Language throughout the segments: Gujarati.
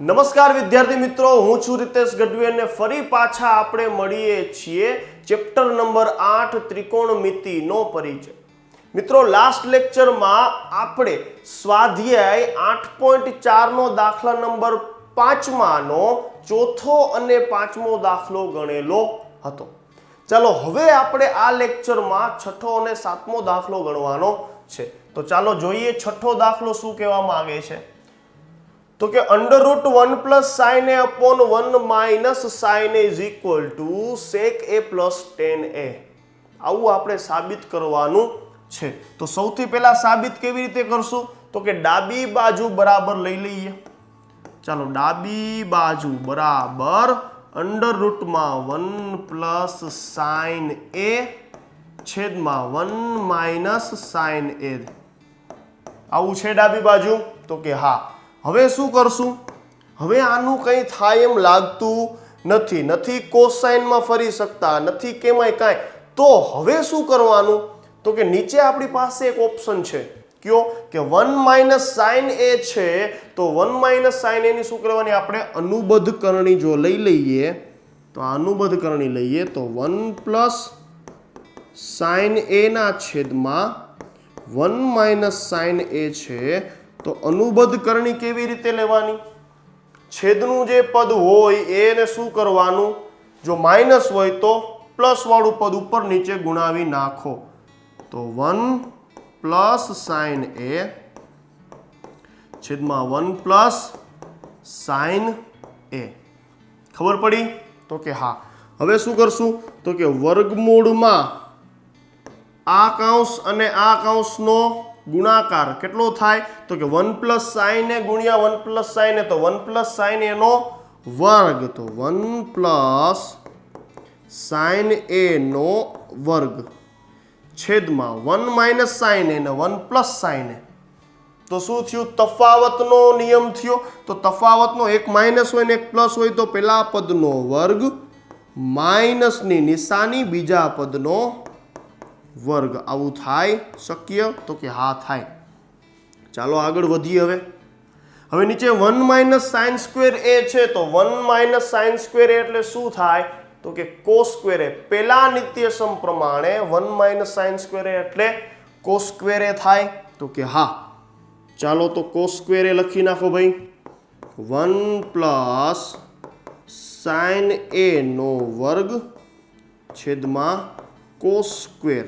નમસ્કાર વિદ્યાર્થી મિત્રો, હું છું રીતેશ ગઢવી અને ફરી પાછા આપણે મળીએ છીએ ચેપ્ટર નંબર આઠ ત્રિકોણમિતિનો પરિચય. મિત્રો લાસ્ટ લેક્ચરમાં આપણે સ્વાધ્યાય આઠ પોઈન્ટ ચારનો દાખલા નંબર પાંચમાનો ચોથો અને પાંચમો દાખલો ગણેલો હતો. ચાલો, હવે આપણે આ લેક્ચરમાં છઠ્ઠો અને સાતમો દાખલો ગણવાનો છે. તો ચાલો જોઈએ, છઠ્ઠો દાખલો શું કહેવા માગે છે? તો કે under root one plus sine A upon one minus sine A is equal to sec A plus tan A આવું આપણે સાબિત કરવાનું છે. તો સૌથી પહેલા સાબિત કેવી રીતે કરશું? તો કે ડાબી બાજુ બરાબર લઈ લઈએ. ચાલો, ડાબી બાજુ બરાબર અંડર રૂટમાં વન પ્લસ સાઇન એ છેદમાં વન માઇનસ સાઇન એ આવું છે ડાબી બાજુ? તો કે હા. હવે શું કરશું? હવે આનું કંઈ થાય એમ લાગતું નથી. નથી કોસાઇનમાં ફરી શકતા, નથી કેમાંય કાંઈ. તો હવે શું કરવાનું? તો કે નીચે આપણી પાસે એક ઓપ્શન છે. કયો? કે વન માઇનસ સાઇન એ છે. તો વન માઇનસ સાઇન એની શું કરવાની? આપણે અનુબદ્ધ કરણી જો લઈ લઈએ, તો અનુબદ્ધ કરણી લઈએ, તો વન પ્લસ સાઇન એના છેદમાં વન માઇનસ સાઇન એ છે. તો અનુબદ્ધ કરણી કેવી રીતે લેવાની? છેદનું જે પદ હોય એને શું કરવાનું? જો માઇનસ હોય તો પ્લસ વાળું પદ ઉપર નીચે ગુણાવી નાખો. તો વન પ્લસ સાઇન એ છેદમાં વન પ્લસ સાઇન એ. ખબર પડી? તો કે હા. હવે શું કરશું? તો કે વર્ગમૂળમાં આ કૌંસ અને આ કૌંસનો ગુણાકાર કેટલો થાય? તો કે વન પ્લસ સાઇન ગુણ્યા વન પ્લસ સાઇન એ તો વન પ્લસ સાઇન એનો વર્ગ. તો વન પ્લસ સાઇન એ નો વર્ગ છેદમાં વન માઇનસ સાઇન એને વન પ્લસ સાઇન એ. તો શું થયું? તફાવતનો નિયમ થયો. તો તફાવતનો એક માઇનસ હોય ને એક પ્લસ હોય તો પેલા પદનો વર્ગ માઇનસની નિશાની બીજા પદનો વર્ગ આવું થાય શક્ય તો કે હા થાય. ચાલો આગળ વધીએ હવે. હવે નીચે one minus sine square A છે તો વન માઇનસ સાઇન સ્ક્વેર એટલે શું થાય? તો કે કોસ સ્ક્વેર એ. નિત્યસમ પ્રમાણે વન માઇનસ સાઇન સ્ક્વેર એટલે કોસ સ્ક્વેર થાય તો કે હા. ચાલો તો કોસ સ્ક્વેર લખી નાખો ભાઈ. વન પ્લસ સાઇન એ નો વર્ગ છેદમાં કોસ સ્ક્વેર.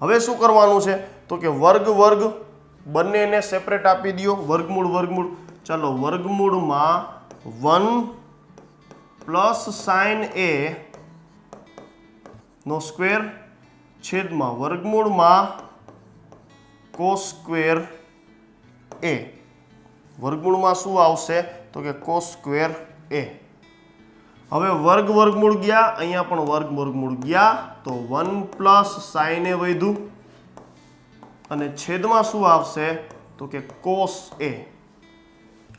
હવે શું કરવાનું છે? તો કે વર્ગ વર્ગ, બંનેને સેપરેટ આપી દો. વર્ગમૂળ વર્ગમૂળ. ચાલો, વર્ગમૂળમાં વન પ્લસ સાઇન એ નો સ્ક્વેર છેદમાં વર્ગમૂળમાં કોસ સ્ક્વેર એ વર્ગમૂળમાં શું આવશે? તો કે કોસ સ્ક્વેર એ હવે વર્ગ વર્ગમૂળ ગયા, અહીંયા પણ વર્ગ વર્ગમૂળ ગયા, તો વન પ્લસ સાઈને વધ્યું. અને છેદમાં શું આવશે? તો કે કોસ એ.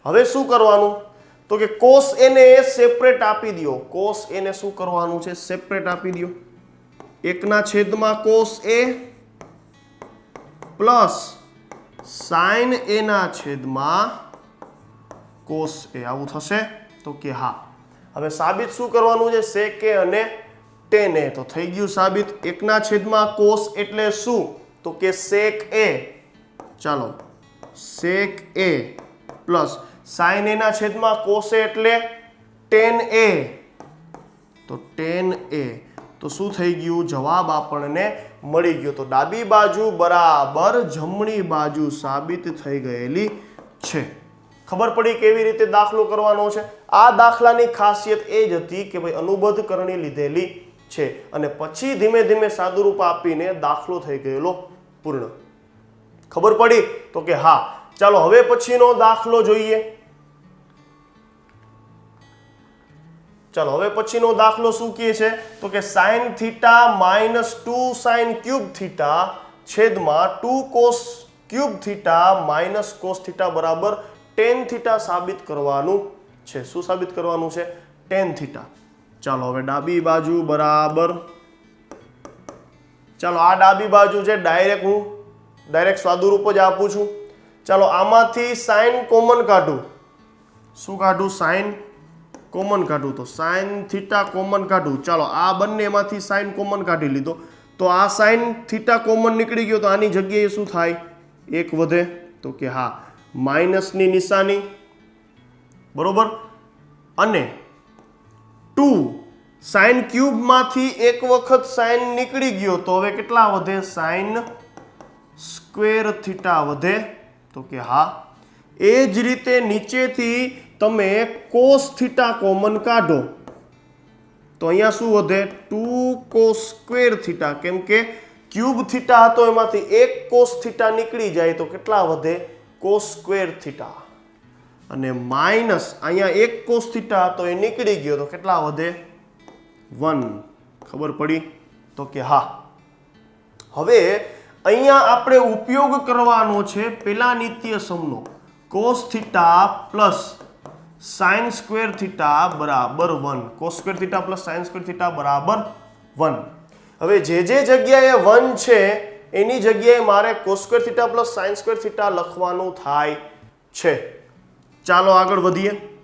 હવે શું કરવાનું? તો કે કોસ એને સેપરેટ આપી દો કોસ એને શું કરવાનું છે? સેપરેટ આપી દો એકના છેદમાં કોસ એ પ્લસ સાઇન એના છેદમાં કોસ એ. આવું થશે? તો કે હા. હવે સાબિત શું કરવાનું છે? સેક એ અને ટેન એ તો થઈ ગયું સાબિત. એકના છેદમાં કોસ એટલે શું? તો કે સેક એ ચાલો. સેક એ પ્લસ સાઇન એના છેદમાં કોસ એટલે ટેન એ તો ટેન એ તો શું થઈ ગયું? જવાબ આપણને મળી ગયો. તો ડાબી બાજુ બરાબર જમણી બાજુ સાબિત થઈ ગયેલી છે. ખબર પડી કેવી રીતે દાખલો કરવાનો છે. આ દાખલાની ખાસિયત એ જ હતી કે ભાઈ અનુબદ્ધ કરણી લીધેલી છે અને પછી ધીમે ધીમે સાદુરૂપ આપીને દાખલો થઈ ગયેલો પૂર્ણ. ખબર પડી? તો કે હા. ચાલો હવે પછીનો દાખલો જોઈએ. ચાલો હવે પછીનો દાખલો શું કહે છે? તો કે sine theta minus two sine cube theta છેદમાં two cos cube theta minus cos theta બરાબર ટેન થીટા સાબિત કરવાનું છે. શું સાબિત કરવાનું છે? ટેન થીટા ચાલો, હવે ડાબી બાજુ બરાબર. ચાલો, આ ડાબી બાજુ છે ડાયરેક્ટ હું ડાયરેક્ટ સ્વાદુરૂપ જ આપું છું. ચાલો, આમાંથી સાઇન કોમન કાઢું. શું કાઢું? સાઈન કોમન કાઢું. તો સાઇન થીટા કોમન કાઢું. ચાલો, આ બંનેમાંથી સાઇન કોમન કાઢી લીધો. તો આ સાઈન થીટા કોમન નીકળી ગયો. તો આની જગ્યાએ શું થાય? એક વધે. તો કે હા. માઇનસની નિશાની, બરોબર? અને ટુ સાઇન ક્યુબમાંથી એક વખત સાઈન નીકળી ગયો તો હવે કેટલા વધે? સાઇન સ્ક્વેર થીટા વધે. તો કે હા. એ જ રીતે નીચેથી તમે કોસ થીટા કોમન કાઢો. તો અહીંયા શું વધે? Two cos square theta. કેમ કે ક્યુબ થીટા હતો એમાંથી એક કોસ થીટા નીકળી જાય તો કેટલા વધે? કોસ સ્ક્વેર થીટા અને માઇનસ અહીંયા એક કોસ થીટા તો એ નીકળી ગયો તો કેટલા વધે? વન ખબર પડી? તો કે હા. હવે અહીંયા આપણે ઉપયોગ કરવાનો છે પેલા નિત્ય સમનો. Cos theta plus sine square theta બરાબર one cos square theta plus sine square theta બરાબર વન હવે જે જે જગ્યાએ વન છે એની જગ્યાએ મારે cos square theta plus sine square theta લખવાનું થાય છે. ચાલો આગળ વધીએ.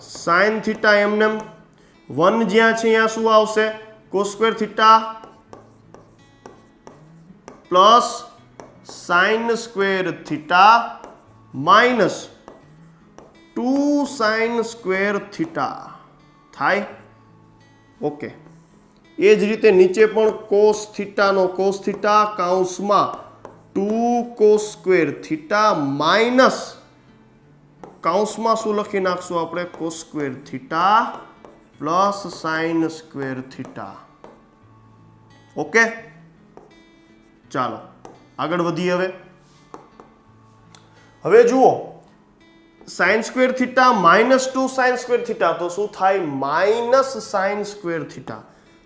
સાઇન થીટા એમને વન જ્યાં છે ત્યાં શું આવશે? Cos square theta plus sine square theta minus two sine square theta થાય? ઓકે. એ જ રીતે નીચે પણ કોસ થીટાનો cos theta કાઉન્સમાં two cos square theta minus કાઉન્સમાં શું લખી નાખશું આપણે? Cos square theta plus sine square theta okay ચાલો, આગળ વધીએ હવે. હવે જુઓ sine square theta minus two sine square theta તો શું થાય? માઇનસ સાઇન સ્ક્વેર થીટા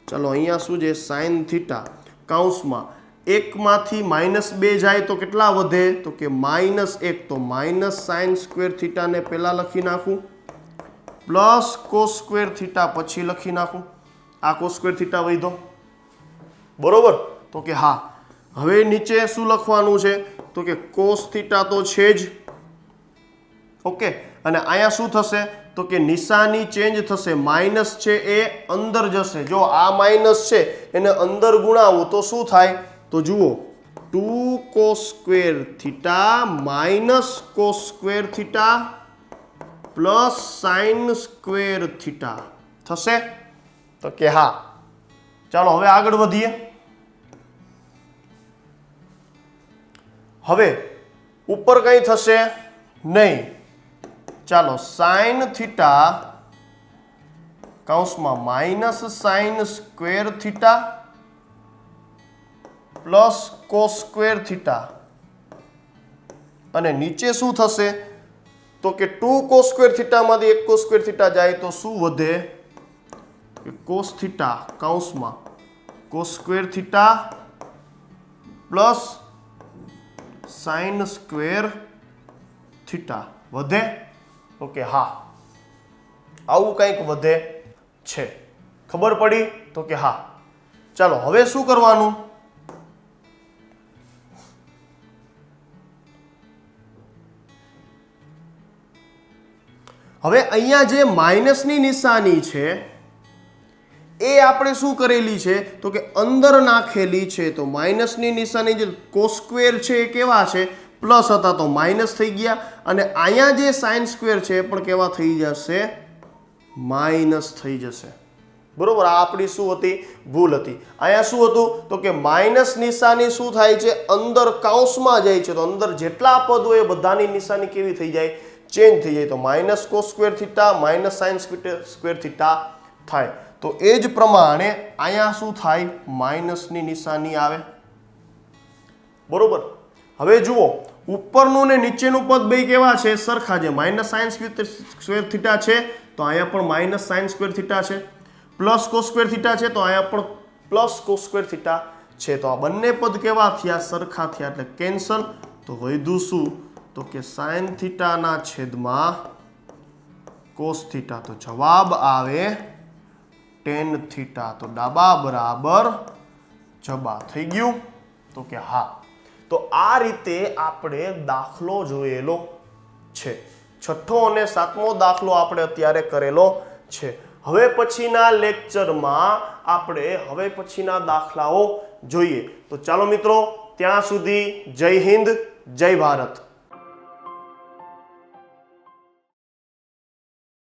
ચલો અહીંયા શું છે? સાઇન થીટા કાઉન્સમાં એકમાંથી માઇનસ બે જાય તો કેટલા વધે? તો કે માઇનસ એક. તો માઇનસ સાઇન સ્ક્વેર થીટાને પહેલાં લખી નાખું. પ્લસ કોસ સ્ક્વેર થીટા પછી લખી નાખું. આ કોસ સ્ક્વેર થીટા વધ્યો બરોબર? તો કે હા. હવે નીચે શું લખવાનું છે? તો કે કોસ થીટા તો છે જ. ઓકે? અને અહીંયા શું થશે? તો કે નિશાની ચેન્જ થશે માઇનસ છે એ અંદર જશે. જો આ માઇનસ છે, એને અંદર ગુણાવું, તો શું થાય? તો જુઓ two cos square theta minus cos square theta plus sine square theta થશે? તો કે હા. ચાલો, હવે આગળ વધીએ. હવે, ઉપર કંઈ થશે નહીં. ચાલો સાઇન થીટા કૌંસમાં minus sine square theta plus cos square theta અને નીચે શું થશે? તો કે ટુ કોસ સ્ક્વેર થીટામાંથી એક કોસ સ્ક્વેર થીટા જાય તો શું વધે? કે કોસ થીટા કૌંસમાં cos square theta plus sine square theta વધે? તો કે હા, આવું કંઈક વધે છે. ખબર પડી તો કે હા. ચાલો, હવે શું કરવાનું? હવે અહીંયા જે માઇનસની નિશાની છે, એ આપણે શું કરેલી છે? તો કે અંદર નાખેલી છે. તો માઇનસની નિશાની જે કોસ્ક્વેર છે એ કેવા છે? પ્લસ હતા તો માઇનસ થઈ ગયા. અને અહીંયા જે સાઇન સ્ક્વેર છે એ પણ કેવા થઈ જશે? માઇનસ થઈ જશે. બરોબર? આ આપણી શું હતી? ભૂલ હતી. અહીંયા શું હતું? તો કે માઇનસ નિશાની શું થાય છે? અંદર કાઉન્સમાં જાય છે. તો અંદર જેટલા પદ હોય એ બધાની નિશાની કેવી થઈ જાય? ચેન્જ થઈ જાય. તો minus cos square theta minus sine square theta થાય. તો એ જ પ્રમાણે અહીંયા શું થાય? માઇનસની નિશાની આવે. બરોબર? હવે જુઓ. ઉપરનું ને નીચેનું પદ બે કેવા છે? સરખા છે. માઇનસ સાઇન સ્ક્વેર થીટા છે, તો અહીંયા પણ માઇનસ સાઇન સ્ક્વેર થીટા છે. પ્લસ કોસ સ્ક્વેર થીટા છે, તો અહીંયા પણ પ્લસ કોસ સ્ક્વેર થીટા છે. તો આ બંને પદ કેવા થયા? સરખા થયા. એટલે કેન્સલ. તો વધ્યું શું? તો કે સાઇન થીટાના છેદમાં કોસ થીટા. તો જવાબ આવે ટેન થીટા. તો ડાબા બરાબર જબા થઈ ગયું. તો કે હા. તો આ રીતે આપણે દાખલો જોયેલો છે. છઠ્ઠો અને સાતમો દાખલો આપણે અત્યારે કરેલો છે. હવે પછીના લેક્ચરમાં આપણે હવે પછીના દાખલાઓ જોઈએ. તો ચાલો મિત્રો, ત્યાં સુધી જય હિન્દ, જય ભારત.